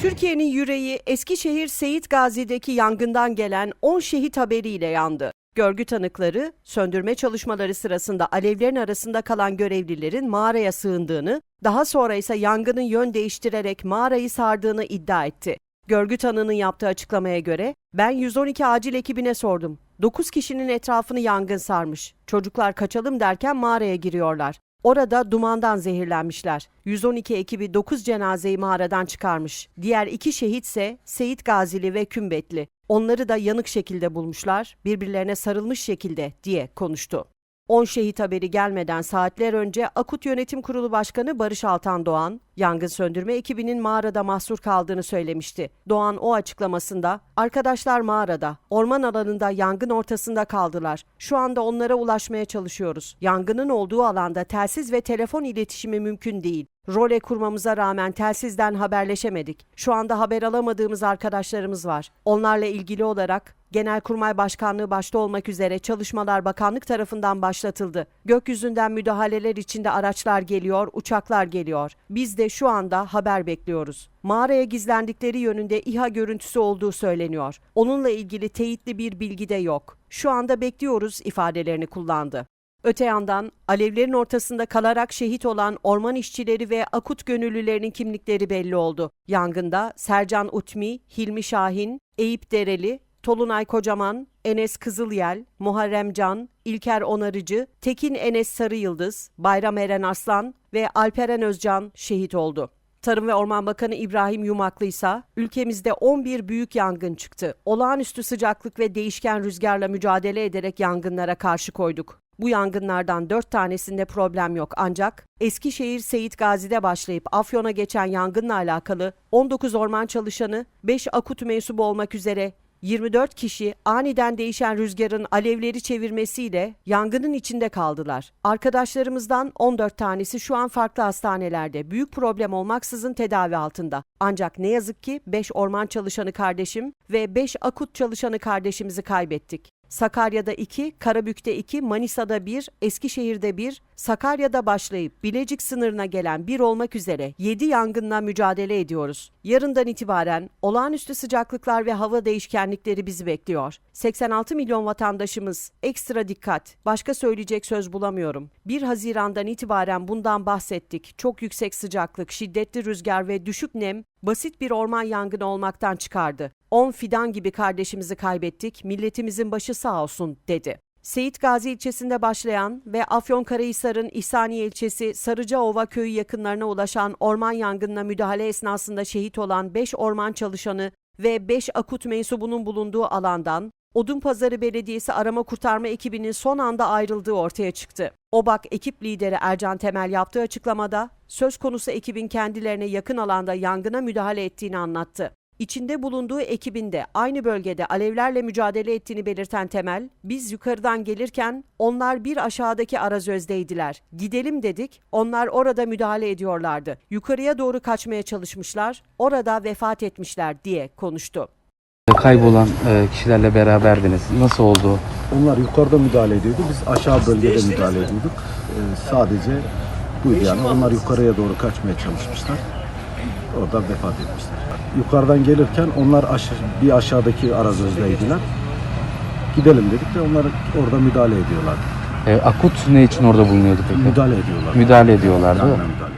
Türkiye'nin yüreği Eskişehir Seyit Gazi'deki yangından gelen 10 şehit haberiyle yandı. Görgü tanıkları söndürme çalışmaları sırasında alevlerin arasında kalan görevlilerin mağaraya sığındığını, daha sonra ise yangının yön değiştirerek mağarayı sardığını iddia etti. Görgü tanığının yaptığı açıklamaya göre ben 112 acil ekibine sordum. 9 kişinin etrafını yangın sarmış. Çocuklar kaçalım derken mağaraya giriyorlar. Orada dumandan zehirlenmişler. 112 ekibi 9 cenazeyi mağaradan çıkarmış. Diğer iki şehitse Seyit Gazili ve Kümbetli. Onları da yanık şekilde bulmuşlar, birbirlerine sarılmış şekilde diye konuştu. 10 şehit haberi gelmeden saatler önce Akut Yönetim Kurulu Başkanı Barış Altan Doğan, yangın söndürme ekibinin mağarada mahsur kaldığını söylemişti. Doğan o açıklamasında, arkadaşlar mağarada, orman alanında yangın ortasında kaldılar. Şu anda onlara ulaşmaya çalışıyoruz. Yangının olduğu alanda telsiz ve telefon iletişimi mümkün değil. Role kurmamıza rağmen telsizden haberleşemedik. Şu anda haber alamadığımız arkadaşlarımız var. Onlarla ilgili olarak Genelkurmay Başkanlığı başta olmak üzere çalışmalar bakanlık tarafından başlatıldı. Gökyüzünden müdahaleler içinde araçlar geliyor, uçaklar geliyor. Biz de şu anda haber bekliyoruz. Mağaraya gizlendikleri yönünde İHA görüntüsü olduğu söyleniyor. Onunla ilgili teyitli bir bilgi de yok. Şu anda bekliyoruz ifadelerini kullandı. Öte yandan alevlerin ortasında kalarak şehit olan orman işçileri ve akut gönüllülerinin kimlikleri belli oldu. Yangında Sercan Utmi, Hilmi Şahin, Eyüp Dereli, Tolunay Kocaman, Enes Kızılyel, Muharrem Can, İlker Onarıcı, Tekin Enes Sarıyıldız, Bayram Eren Arslan ve Alperen Özcan şehit oldu. Tarım ve Orman Bakanı İbrahim Yumaklı ise ülkemizde 11 büyük yangın çıktı. Olağanüstü sıcaklık ve değişken rüzgarla mücadele ederek yangınlara karşı koyduk. Bu yangınlardan 4 tanesinde problem yok ancak Eskişehir Seyit Gazi'de başlayıp Afyon'a geçen yangınla alakalı 19 orman çalışanı, 5 akut mensubu olmak üzere 24 kişi aniden değişen rüzgarın alevleri çevirmesiyle yangının içinde kaldılar. Arkadaşlarımızdan 14 tanesi şu an farklı hastanelerde büyük problem olmaksızın tedavi altında. Ancak ne yazık ki 5 orman çalışanı kardeşim ve 5 akut çalışanı kardeşimizi kaybettik. Sakarya'da 2, Karabük'te 2, Manisa'da 1, Eskişehir'de 1, Sakarya'da başlayıp Bilecik sınırına gelen 1 olmak üzere 7 yangınla mücadele ediyoruz. Yarından itibaren olağanüstü sıcaklıklar ve hava değişkenlikleri bizi bekliyor. 86 milyon vatandaşımız ekstra dikkat. Başka söyleyecek söz bulamıyorum. 1 Haziran'dan itibaren bundan bahsettik. Çok yüksek sıcaklık, şiddetli rüzgar ve düşük nem basit bir orman yangını olmaktan çıkardı. 10 fidan gibi kardeşimizi kaybettik, milletimizin başı sağ olsun dedi. Seyit Gazi ilçesinde başlayan ve Afyonkarahisar'ın İhsaniye ilçesi Sarıcaova köyü yakınlarına ulaşan orman yangınına müdahale esnasında şehit olan 5 orman çalışanı ve 5 akut mensubunun bulunduğu alandan Odunpazarı Belediyesi arama kurtarma ekibinin son anda ayrıldığı ortaya çıktı. OBAK ekip lideri Ercan Temel yaptığı açıklamada söz konusu ekibin kendilerine yakın alanda yangına müdahale ettiğini anlattı. İçinde bulunduğu ekibinde aynı bölgede alevlerle mücadele ettiğini belirten Temel, biz yukarıdan gelirken onlar bir aşağıdaki arazözdeydiler. Gidelim dedik, onlar orada müdahale ediyorlardı. Yukarıya doğru kaçmaya çalışmışlar, orada vefat etmişler diye konuştu. Kaybolan e, kişilerle beraberdiniz. Nasıl oldu? Onlar yukarıda müdahale ediyordu. Biz aşağı bölgede müdahale ediyorduk. Ee, sadece buydu yani. Onlar yukarıya doğru kaçmaya çalışmışlar. Orada vefat etmişler. Yukarıdan gelirken onlar bir aşağıdaki arazözdeydiler. Gidelim dedik ve onlar orada müdahale ediyorlar. E, akut ne için orada bulunuyordu peki? Müdahale ediyorlar. Müdahale ediyorlardı. Aynen müdahale.